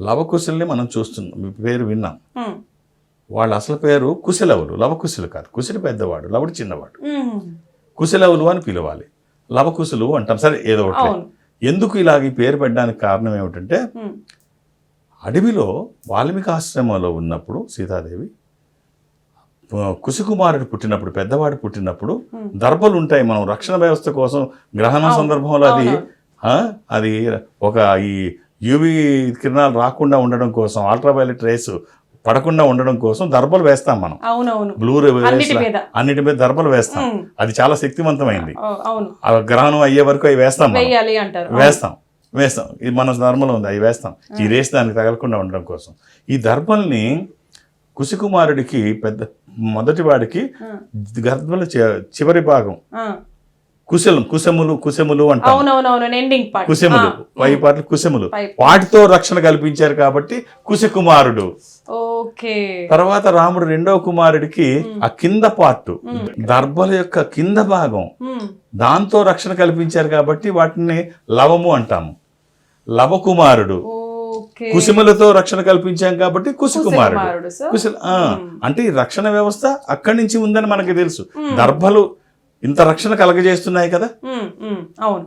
లవకుశల్ని మనం చూస్తున్నాం. మీ పేరు విన్నాం. వాళ్ళ అసలు పేరు కుశలవులు. లవకుశులు కాదు. కుశుడు పెద్దవాడు లవుడు చిన్నవాడు. కుశలవులు అని పిలవాలి. లవకుశులు అంటాం. సరే ఏదో ఒకటి. ఎందుకు ఇలాగ ఈ పేరు పెట్టడానికి కారణం ఏమిటంటే అడవిలో వాల్మీకి ఆశ్రమంలో ఉన్నప్పుడు సీతాదేవి కుశకుమారుడు పుట్టినప్పుడు పెద్దవాడు పుట్టినప్పుడు. దర్భలు ఉంటాయి మనం రక్షణ వ్యవస్థ కోసం గ్రహణం. సందర్భంలో అది అది ఒక ఈ యూవి కిరణాలు రాకుండా ఉండడం కోసం అల్ట్రావైలెట్ రేస్ పడకుండా ఉండడం కోసం దర్భలు వేస్తాం మనం. అవునవును. బ్లూ అన్నిటి మీద. అన్నిటి మీద దర్భలు వేస్తాం. అది చాలా శక్తివంతమైంది. గ్రహణం అయ్యే వరకు అవి వేస్తాం వేస్తాం. వేస్తాం. ఇది మన ధర్మంలో ఉంది. అవి వేస్తాం. ఈ రేస్ దానికి తగలకుండా ఉండడం కోసం. ఈ దర్భల్ని కుశకుమారుడికి పెద్ద మొదటి వాడికి గర్భల చివరి భాగం. కుశలం కుశములు కుశములు అంటాం. అవునవునవును ఎండింగ్ పార్ట్ కుశములు పై పాటలు కుశములు. వాటితో రక్షణ కల్పించారు కాబట్టి కుశకుమారుడు. ఓకే. తర్వాత రాముడు రెండవ కుమారుడికి ఆ కింద పార్ట్. దర్భల యొక్క కింద భాగం. దాంతో రక్షణ కల్పించారు కాబట్టి వాటిని లవము అంటాము. లవకుమారుడు. కుసుమలతో రక్షణ కల్పించాం కాబట్టి కుశకుమారుడు, కుశల ఆ, అంటే ఈ రక్షణ వ్యవస్థ అక్కడి నుంచి ఉందని మనకి తెలుసు. దర్భలు ఇంత రక్షణ కలగజేస్తున్నాయి కదా? అవును.